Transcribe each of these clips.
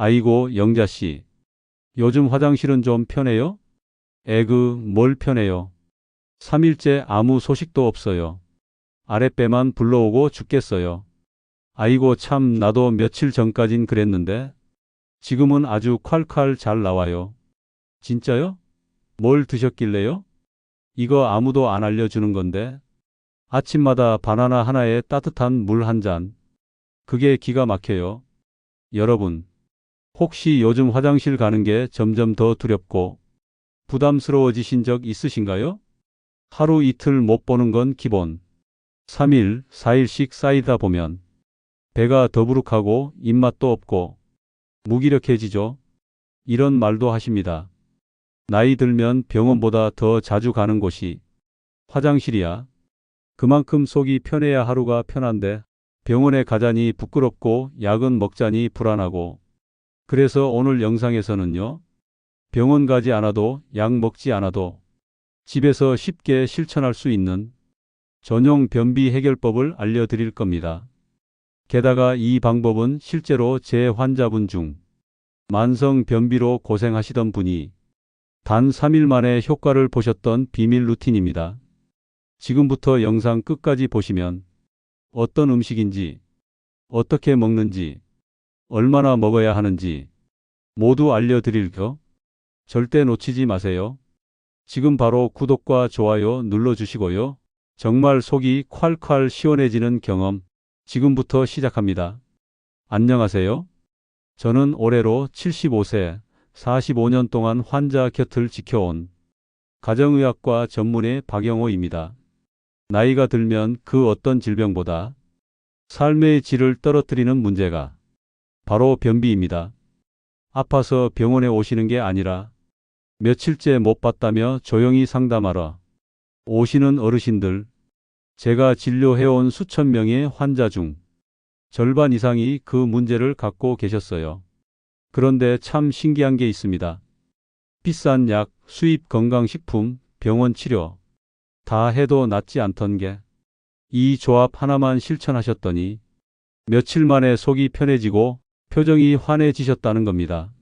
아이고, 영자씨. 요즘 화장실은 좀 편해요? 에그, 뭘 편해요? 3일째 아무 소식도 없어요. 아랫배만 불러오고 죽겠어요. 아이고, 참, 나도 며칠 전까진 그랬는데, 지금은 아주 콸콸 잘 나와요. 진짜요? 뭘 드셨길래요? 이거 아무도 안 알려주는 건데, 아침마다 바나나 하나에 따뜻한 물 한 잔. 그게 기가 막혀요. 여러분, 혹시 요즘 화장실 가는 게 점점 더 두렵고 부담스러워지신 적 있으신가요? 하루 이틀 못 보는 건 기본. 3일, 4일씩 쌓이다 보면 배가 더부룩하고 입맛도 없고 무기력해지죠. 이런 말도 하십니다. 나이 들면 병원보다 더 자주 가는 곳이 화장실이야. 그만큼 속이 편해야 하루가 편한데 병원에 가자니 부끄럽고 약은 먹자니 불안하고 그래서 오늘 영상에서는요. 병원 가지 않아도 약 먹지 않아도 집에서 쉽게 실천할 수 있는 전용 변비 해결법을 알려드릴 겁니다. 게다가 이 방법은 실제로 제 환자분 중 만성 변비로 고생하시던 분이 단 3일 만에 효과를 보셨던 비밀 루틴입니다. 지금부터 영상 끝까지 보시면 어떤 음식인지, 어떻게 먹는지, 얼마나 먹어야 하는지 모두 알려드릴게요. 절대 놓치지 마세요. 지금 바로 구독과 좋아요 눌러주시고요. 정말 속이 콸콸 시원해지는 경험 지금부터 시작합니다. 안녕하세요. 저는 올해로 75세, 45년 동안 환자 곁을 지켜온 가정의학과 전문의 박영호입니다. 나이가 들면 그 어떤 질병보다 삶의 질을 떨어뜨리는 문제가 바로 변비입니다. 아파서 병원에 오시는 게 아니라 며칠째 못 봤다며 조용히 상담하러 오시는 어르신들, 제가 진료해온 수천 명의 환자 중 절반 이상이 그 문제를 갖고 계셨어요. 그런데 참 신기한 게 있습니다. 비싼 약, 수입 건강식품, 병원 치료 다 해도 낫지 않던 게 이 조합 하나만 실천하셨더니 며칠 만에 속이 편해지고 표정이 환해지셨다는 겁니다.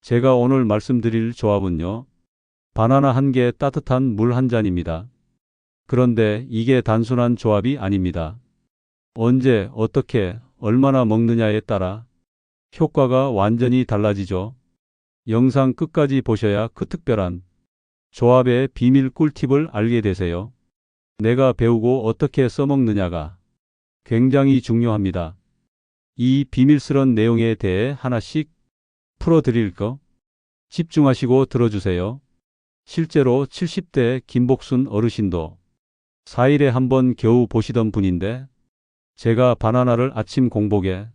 제가 오늘 말씀드릴 조합은요. 바나나 한 개 따뜻한 물 한 잔입니다. 그런데 이게 단순한 조합이 아닙니다. 언제, 어떻게, 얼마나 먹느냐에 따라 효과가 완전히 달라지죠. 영상 끝까지 보셔야 그 특별한 조합의 비밀 꿀팁을 알게 되세요. 내가 배우고 어떻게 써먹느냐가 굉장히 중요합니다. 이 비밀스런 내용에 대해 하나씩 풀어드릴 거 집중하시고 들어주세요. 실제로 70대 김복순 어르신도 4일에 한 번 겨우 보시던 분인데 제가 바나나를 아침 공복에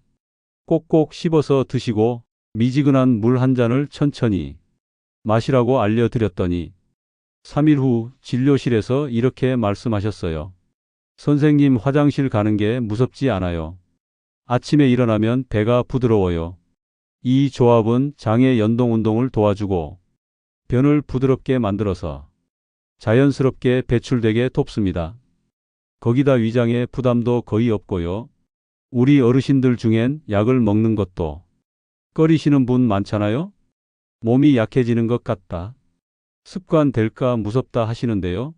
꼭꼭 씹어서 드시고 미지근한 물 한 잔을 천천히 마시라고 알려드렸더니 3일 후 진료실에서 이렇게 말씀하셨어요. 선생님 화장실 가는 게 무섭지 않아요. 아침에 일어나면 배가 부드러워요. 이 조합은 장의 연동 운동을 도와주고 변을 부드럽게 만들어서 자연스럽게 배출되게 돕습니다. 거기다 위장에 부담도 거의 없고요. 우리 어르신들 중엔 약을 먹는 것도 꺼리시는 분 많잖아요? 몸이 약해지는 것 같다. 습관 될까 무섭다 하시는데요.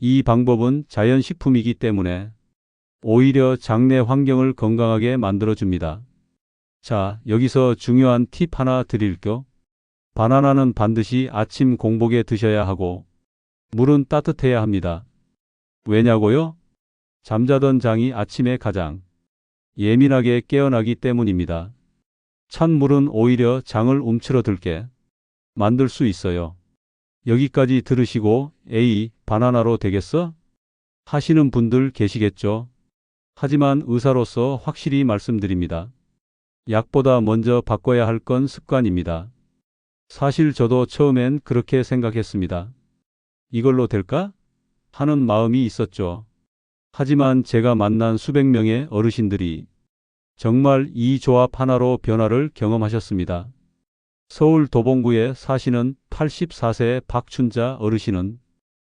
이 방법은 자연식품이기 때문에 오히려 장내 환경을 건강하게 만들어줍니다. 자, 여기서 중요한 팁 하나 드릴게요. 바나나는 반드시 아침 공복에 드셔야 하고, 물은 따뜻해야 합니다. 왜냐고요? 잠자던 장이 아침에 가장 예민하게 깨어나기 때문입니다. 찬 물은 오히려 장을 움츠러들게 만들 수 있어요. 여기까지 들으시고 에이 바나나로 되겠어? 하시는 분들 계시겠죠? 하지만 의사로서 확실히 말씀드립니다. 약보다 먼저 바꿔야 할 건 습관입니다. 사실 저도 처음엔 그렇게 생각했습니다. 이걸로 될까? 하는 마음이 있었죠. 하지만 제가 만난 수백 명의 어르신들이 정말 이 조합 하나로 변화를 경험하셨습니다. 서울 도봉구에 사시는 84세 박춘자 어르신은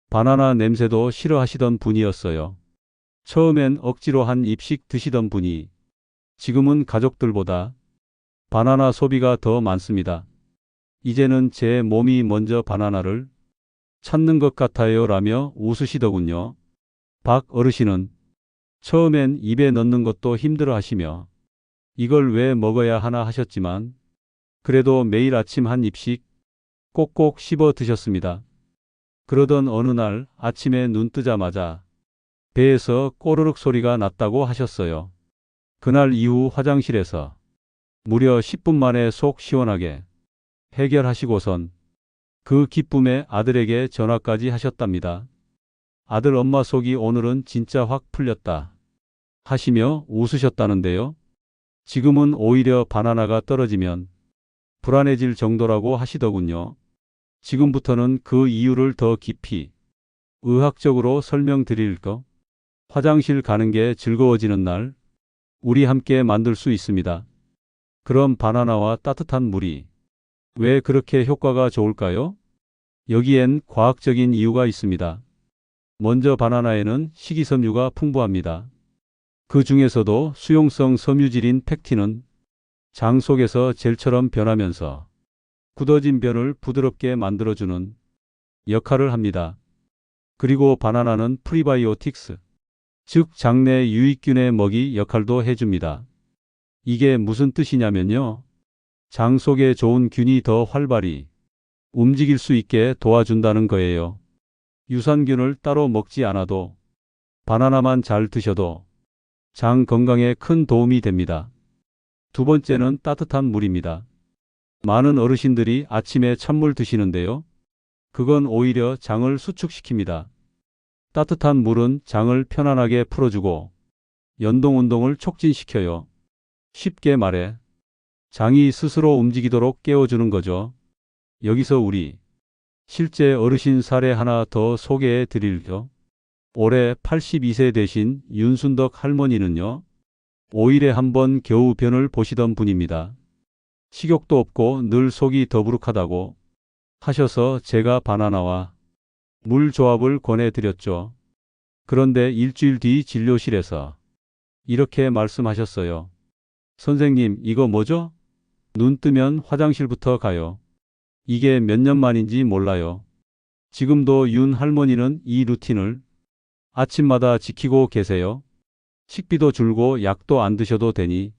바나나 냄새도 싫어하시던 분이었어요. 처음엔 억지로 한 입씩 드시던 분이 지금은 가족들보다 바나나 소비가 더 많습니다. 이제는 제 몸이 먼저 바나나를 찾는 것 같아요 라며 웃으시더군요. 박 어르신은 처음엔 입에 넣는 것도 힘들어 하시며 이걸 왜 먹어야 하나 하셨지만 그래도 매일 아침 한 입씩 꼭꼭 씹어 드셨습니다. 그러던 어느 날 아침에 눈 뜨자마자 배에서 꼬르륵 소리가 났다고 하셨어요. 그날 이후 화장실에서 무려 10분 만에 속 시원하게 해결하시고선 그 기쁨에 아들에게 전화까지 하셨답니다. 아들 엄마 속이 오늘은 진짜 확 풀렸다. 하시며 웃으셨다는데요. 지금은 오히려 바나나가 떨어지면 불안해질 정도라고 하시더군요. 지금부터는 그 이유를 더 깊이 의학적으로 설명드릴 거. 화장실 가는 게 즐거워지는 날, 우리 함께 만들 수 있습니다. 그럼 바나나와 따뜻한 물이 왜 그렇게 효과가 좋을까요? 여기엔 과학적인 이유가 있습니다. 먼저 바나나에는 식이섬유가 풍부합니다. 그 중에서도 수용성 섬유질인 팩틴은 장 속에서 젤처럼 변하면서 굳어진 변을 부드럽게 만들어주는 역할을 합니다. 그리고 바나나는 프리바이오틱스, 즉 장내 유익균의 먹이 역할도 해줍니다. 이게 무슨 뜻이냐면요. 장 속에 좋은 균이 더 활발히 움직일 수 있게 도와준다는 거예요. 유산균을 따로 먹지 않아도 바나나만 잘 드셔도 장 건강에 큰 도움이 됩니다. 두 번째는 따뜻한 물입니다. 많은 어르신들이 아침에 찬물 드시는데요. 그건 오히려 장을 수축시킵니다. 따뜻한 물은 장을 편안하게 풀어주고 연동 운동을 촉진시켜요. 쉽게 말해 장이 스스로 움직이도록 깨워주는 거죠. 여기서 우리 실제 어르신 사례 하나 더 소개해 드릴게요. 올해 82세 되신 윤순덕 할머니는요. 5일에 한 번 겨우 변을 보시던 분입니다. 식욕도 없고 늘 속이 더부룩하다고 하셔서 제가 바나나와 물 조합을 권해드렸죠. 그런데 일주일 뒤 진료실에서 이렇게 말씀하셨어요. 선생님, 이거 뭐죠? 눈 뜨면 화장실부터 가요. 이게 몇 년 만인지 몰라요. 지금도 윤 할머니는 이 루틴을 아침마다 지키고 계세요. 식비도 줄고 약도 안 드셔도 되니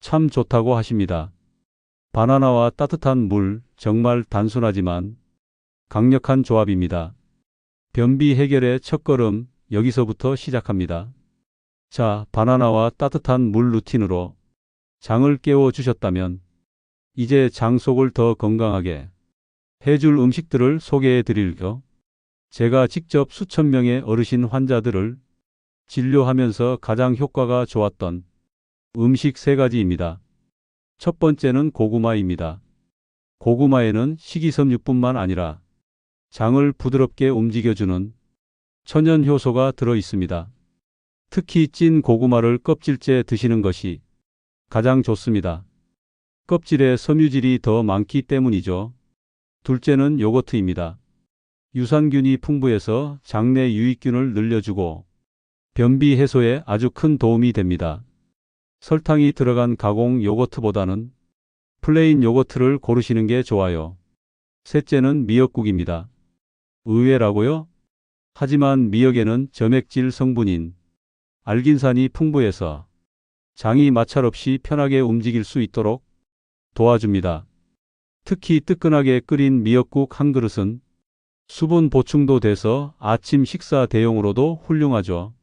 참 좋다고 하십니다. 바나나와 따뜻한 물, 정말 단순하지만 강력한 조합입니다. 변비 해결의 첫걸음, 여기서부터 시작합니다. 자, 바나나와 따뜻한 물 루틴으로 장을 깨워 주셨다면 이제 장 속을 더 건강하게 해줄 음식들을 소개해 드릴게요. 제가 직접 수천 명의 어르신 환자들을 진료하면서 가장 효과가 좋았던 음식 세 가지입니다. 첫 번째는 고구마입니다. 고구마에는 식이섬유뿐만 아니라 장을 부드럽게 움직여주는 천연 효소가 들어 있습니다. 특히 찐 고구마를 껍질째 드시는 것이 가장 좋습니다. 껍질에 섬유질이 더 많기 때문이죠. 둘째는 요거트입니다. 유산균이 풍부해서 장내 유익균을 늘려주고 변비 해소에 아주 큰 도움이 됩니다. 설탕이 들어간 가공 요거트보다는 플레인 요거트를 고르시는 게 좋아요. 셋째는 미역국입니다. 의외라고요? 하지만 미역에는 점액질 성분인 알긴산이 풍부해서 장이 마찰 없이 편하게 움직일 수 있도록 도와줍니다. 특히 뜨끈하게 끓인 미역국 한 그릇은 수분 보충도 돼서 아침 식사 대용으로도 훌륭하죠.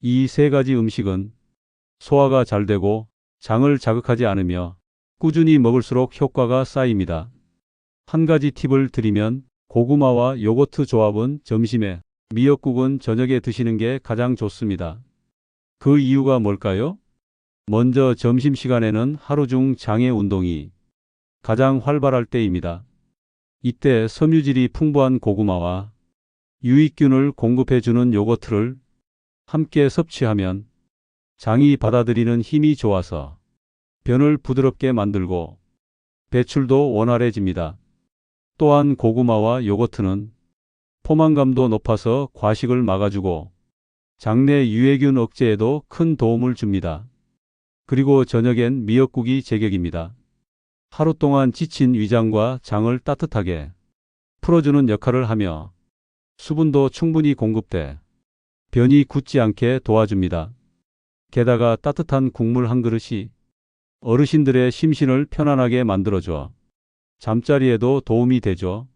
이 세 가지 음식은 소화가 잘 되고 장을 자극하지 않으며 꾸준히 먹을수록 효과가 쌓입니다. 한 가지 팁을 드리면 고구마와 요거트 조합은 점심에, 미역국은 저녁에 드시는 게 가장 좋습니다. 그 이유가 뭘까요? 먼저 점심시간에는 하루 중 장의 운동이 가장 활발할 때입니다. 이때 섬유질이 풍부한 고구마와 유익균을 공급해주는 요거트를 함께 섭취하면 장이 받아들이는 힘이 좋아서 변을 부드럽게 만들고 배출도 원활해집니다. 또한 고구마와 요거트는 포만감도 높아서 과식을 막아주고 장내 유해균 억제에도 큰 도움을 줍니다. 그리고 저녁엔 미역국이 제격입니다. 하루 동안 지친 위장과 장을 따뜻하게 풀어주는 역할을 하며 수분도 충분히 공급돼 변이 굳지 않게 도와줍니다. 게다가 따뜻한 국물 한 그릇이 어르신들의 심신을 편안하게 만들어줘 잠자리에도 도움이 되죠.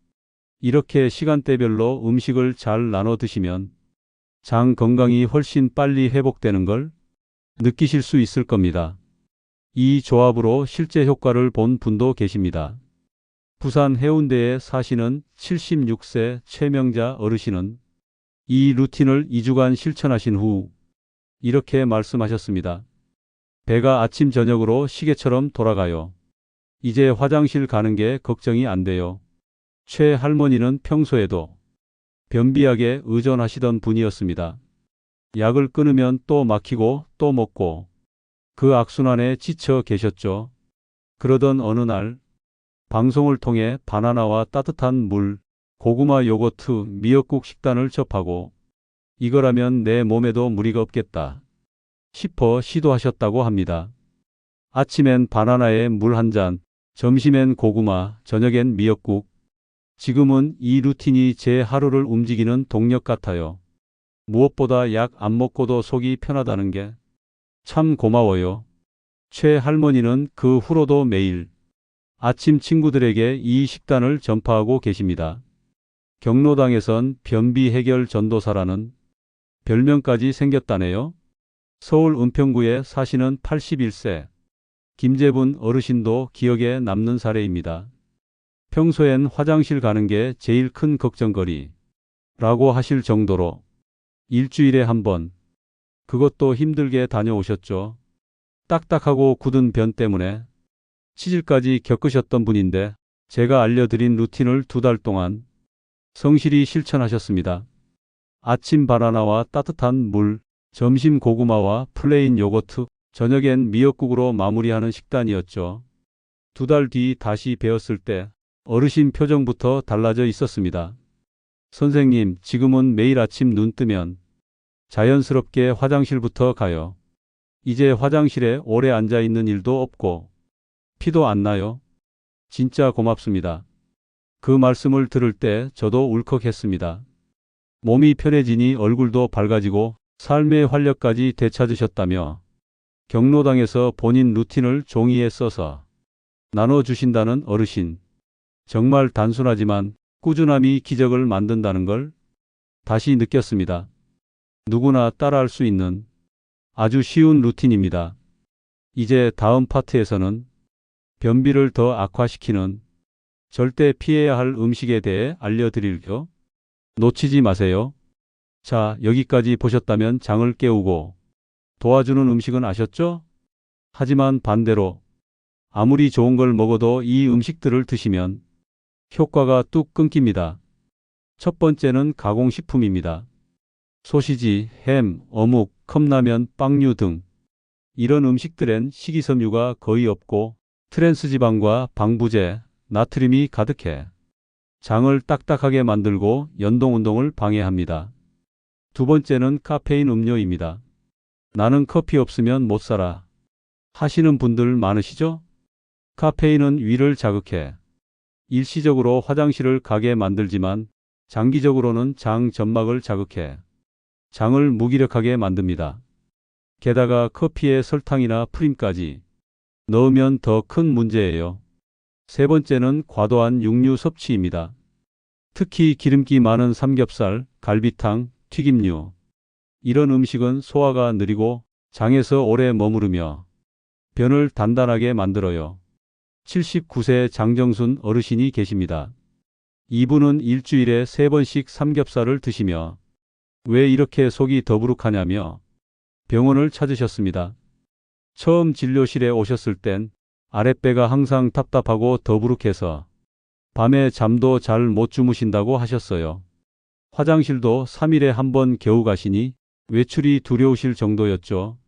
이렇게 시간대별로 음식을 잘 나눠 드시면 장 건강이 훨씬 빨리 회복되는 걸 느끼실 수 있을 겁니다. 이 조합으로 실제 효과를 본 분도 계십니다. 부산 해운대에 사시는 76세 최명자 어르신은 이 루틴을 2주간 실천하신 후 이렇게 말씀하셨습니다. 배가 아침 저녁으로 시계처럼 돌아가요. 이제 화장실 가는 게 걱정이 안 돼요. 최 할머니는 평소에도 변비약에 의존하시던 분이었습니다. 약을 끊으면 또 막히고 또 먹고 그 악순환에 지쳐 계셨죠. 그러던 어느 날 방송을 통해 바나나와 따뜻한 물, 고구마 요거트, 미역국 식단을 접하고 이거라면 내 몸에도 무리가 없겠다 싶어 시도하셨다고 합니다. 아침엔 바나나에 물 한 잔, 점심엔 고구마, 저녁엔 미역국. 지금은 이 루틴이 제 하루를 움직이는 동력 같아요. 무엇보다 약 안 먹고도 속이 편하다는 게 참 고마워요. 최 할머니는 그 후로도 매일 아침 친구들에게 이 식단을 전파하고 계십니다. 경로당에선 변비 해결 전도사라는 별명까지 생겼다네요. 서울 은평구에 사시는 81세 김재분 어르신도 기억에 남는 사례입니다. 평소엔 화장실 가는 게 제일 큰 걱정거리 라고 하실 정도로 일주일에 한 번, 그것도 힘들게 다녀오셨죠. 딱딱하고 굳은 변 때문에 치질까지 겪으셨던 분인데 제가 알려드린 루틴을 두 달 동안 성실히 실천하셨습니다. 아침 바나나와 따뜻한 물, 점심 고구마와 플레인 요거트, 저녁엔 미역국으로 마무리하는 식단이었죠. 두 달 뒤 다시 배웠을 때 어르신 표정부터 달라져 있었습니다. 선생님, 지금은 매일 아침 눈 뜨면 자연스럽게 화장실부터 가요. 이제 화장실에 오래 앉아 있는 일도 없고 피도 안 나요. 진짜 고맙습니다. 그 말씀을 들을 때 저도 울컥했습니다. 몸이 편해지니 얼굴도 밝아지고 삶의 활력까지 되찾으셨다며 경로당에서 본인 루틴을 종이에 써서 나눠주신다는 어르신. 정말 단순하지만 꾸준함이 기적을 만든다는 걸 다시 느꼈습니다. 누구나 따라할 수 있는 아주 쉬운 루틴입니다. 이제 다음 파트에서는 변비를 더 악화시키는 절대 피해야 할 음식에 대해 알려드릴게요. 놓치지 마세요. 자, 여기까지 보셨다면 장을 깨우고 도와주는 음식은 아셨죠? 하지만 반대로 아무리 좋은 걸 먹어도 이 음식들을 드시면 효과가 뚝 끊깁니다. 첫 번째는 가공식품입니다. 소시지, 햄, 어묵, 컵라면, 빵류 등 이런 음식들엔 식이섬유가 거의 없고 트랜스지방과 방부제, 나트륨이 가득해 장을 딱딱하게 만들고 연동운동을 방해합니다. 두 번째는 카페인 음료입니다. 나는 커피 없으면 못 살아. 하시는 분들 많으시죠? 카페인은 위를 자극해 일시적으로 화장실을 가게 만들지만 장기적으로는 장 점막을 자극해 장을 무기력하게 만듭니다. 게다가 커피에 설탕이나 프림까지 넣으면 더 큰 문제예요. 세 번째는 과도한 육류 섭취입니다. 특히 기름기 많은 삼겹살, 갈비탕, 튀김류. 이런 음식은 소화가 느리고 장에서 오래 머무르며 변을 단단하게 만들어요. 79세 장정순 어르신이 계십니다. 이분은 일주일에 세 번씩 삼겹살을 드시며 왜 이렇게 속이 더부룩하냐며 병원을 찾으셨습니다. 처음 진료실에 오셨을 땐 아랫배가 항상 답답하고 더부룩해서 밤에 잠도 잘 못 주무신다고 하셨어요. 화장실도 3일에 한 번 겨우 가시니 외출이 두려우실 정도였죠.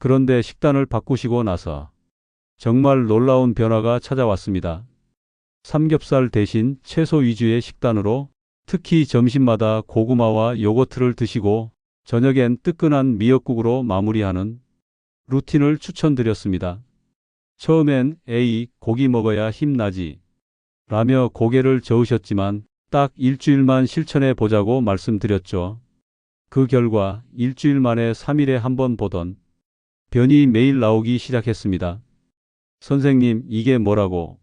그런데 식단을 바꾸시고 나서 정말 놀라운 변화가 찾아왔습니다. 삼겹살 대신 채소 위주의 식단으로 특히 점심마다 고구마와 요거트를 드시고 저녁엔 뜨끈한 미역국으로 마무리하는 루틴을 추천드렸습니다. 처음엔 에이, 고기 먹어야 힘나지. 라며 고개를 저으셨지만 딱 일주일만 실천해 보자고 말씀드렸죠. 그 결과 일주일 만에 3일에 한 번 보던 변이 매일 나오기 시작했습니다. 선생님, 이게 뭐라고?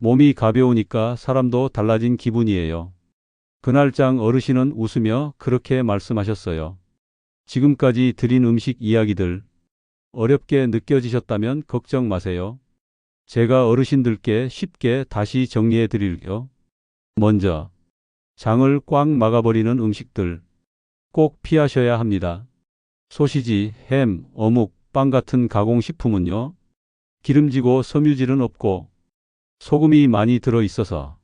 몸이 가벼우니까 사람도 달라진 기분이에요. 그날장 어르신은 웃으며 그렇게 말씀하셨어요. 지금까지 드린 음식 이야기들 어렵게 느껴지셨다면 걱정 마세요. 제가 어르신들께 쉽게 다시 정리해 드릴게요. 먼저, 장을 꽉 막아버리는 음식들 꼭 피하셔야 합니다. 소시지, 햄, 어묵, 빵 같은 가공식품은요. 기름지고 섬유질은 없고 소금이 많이 들어 있어서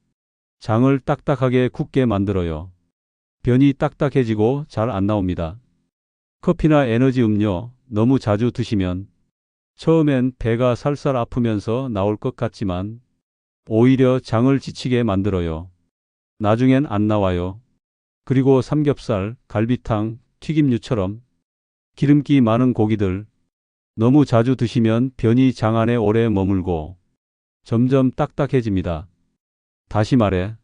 장을 딱딱하게 굳게 만들어요. 변이 딱딱해지고 잘 안 나옵니다. 커피나 에너지 음료 너무 자주 드시면 처음엔 배가 살살 아프면서 나올 것 같지만 오히려 장을 지치게 만들어요. 나중엔 안 나와요. 그리고 삼겹살, 갈비탕, 튀김류처럼 기름기 많은 고기들 너무 자주 드시면 변이 장 안에 오래 머물고 점점 딱딱해집니다. 다시 말해,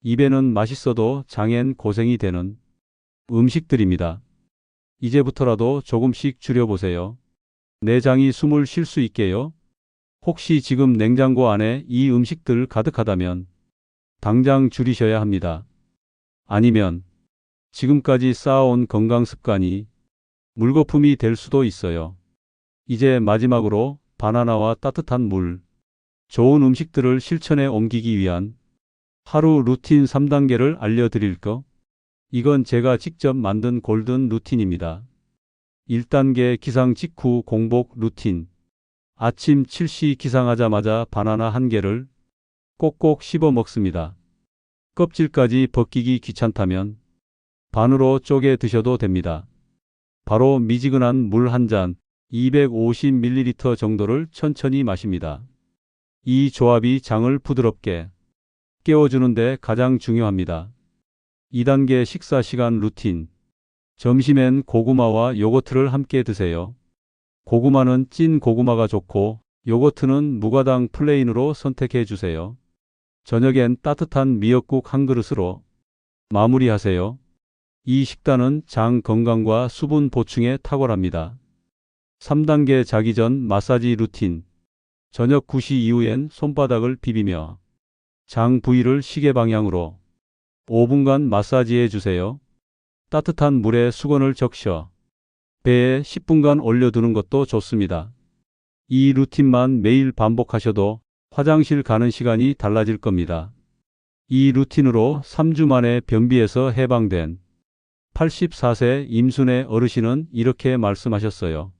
입에는 맛있어도 장엔 고생이 되는 음식들입니다. 이제부터라도 조금씩 줄여보세요. 내 장이 숨을 쉴 수 있게요. 혹시 지금 냉장고 안에 이 음식들 가득하다면 당장 줄이셔야 합니다. 아니면 지금까지 쌓아온 건강 습관이 물거품이 될 수도 있어요. 이제 마지막으로 바나나와 따뜻한 물, 좋은 음식들을 실천에 옮기기 위한 하루 루틴 3단계를 알려드릴 거. 이건 제가 직접 만든 골든 루틴입니다. 1단계 기상 직후 공복 루틴. 아침 7시 기상하자마자 바나나 한 개를 꼭꼭 씹어 먹습니다. 껍질까지 벗기기 귀찮다면 반으로 쪼개 드셔도 됩니다. 바로 미지근한 물 한 잔 250ml 정도를 천천히 마십니다. 이 조합이 장을 부드럽게 깨워주는데 가장 중요합니다. 2단계 식사 시간 루틴. 점심엔 고구마와 요거트를 함께 드세요. 고구마는 찐 고구마가 좋고 요거트는 무가당 플레인으로 선택해 주세요. 저녁엔 따뜻한 미역국 한 그릇으로 마무리하세요. 이 식단은 장 건강과 수분 보충에 탁월합니다. 3단계 자기 전 마사지 루틴. 저녁 9시 이후엔 손바닥을 비비며 장 부위를 시계 방향으로 5분간 마사지해 주세요. 따뜻한 물에 수건을 적셔 배에 10분간 올려두는 것도 좋습니다. 이 루틴만 매일 반복하셔도 화장실 가는 시간이 달라질 겁니다. 이 루틴으로 3주 만에 변비에서 해방된 84세 임순의 어르신은 이렇게 말씀하셨어요.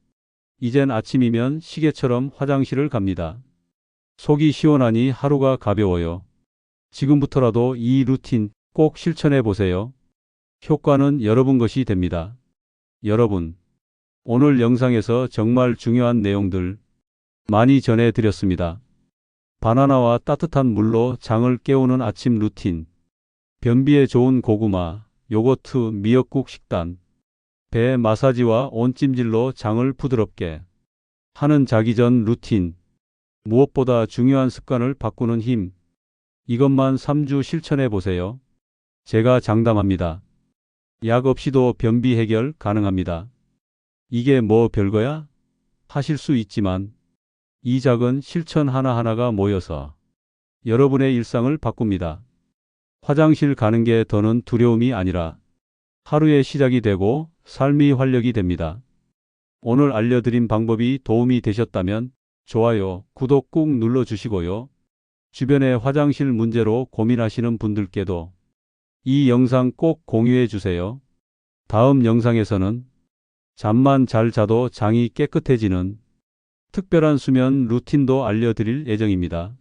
이젠 아침이면 시계처럼 화장실을 갑니다. 속이 시원하니 하루가 가벼워요. 지금부터라도 이 루틴 꼭 실천해 보세요. 효과는 여러분 것이 됩니다. 여러분, 오늘 영상에서 정말 중요한 내용들 많이 전해 드렸습니다. 바나나와 따뜻한 물로 장을 깨우는 아침 루틴, 변비에 좋은 고구마, 요거트, 미역국 식단, 배 마사지와 온찜질로 장을 부드럽게 하는 자기 전 루틴, 무엇보다 중요한 습관을 바꾸는 힘, 이것만 3주 실천해 보세요. 제가 장담합니다. 약 없이도 변비 해결 가능합니다. 이게 뭐 별거야? 하실 수 있지만 이 작은 실천 하나하나가 모여서 여러분의 일상을 바꿉니다. 화장실 가는 게 더는 두려움이 아니라 하루의 시작이 되고 삶이 활력이 됩니다. 오늘 알려드린 방법이 도움이 되셨다면 좋아요, 구독 꾹 눌러주시고요. 주변의 화장실 문제로 고민하시는 분들께도 이 영상 꼭 공유해 주세요. 다음 영상에서는 잠만 잘 자도 장이 깨끗해지는 특별한 수면 루틴도 알려드릴 예정입니다.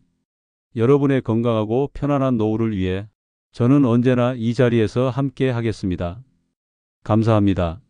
여러분의 건강하고 편안한 노후를 위해 저는 언제나 이 자리에서 함께 하겠습니다. 감사합니다.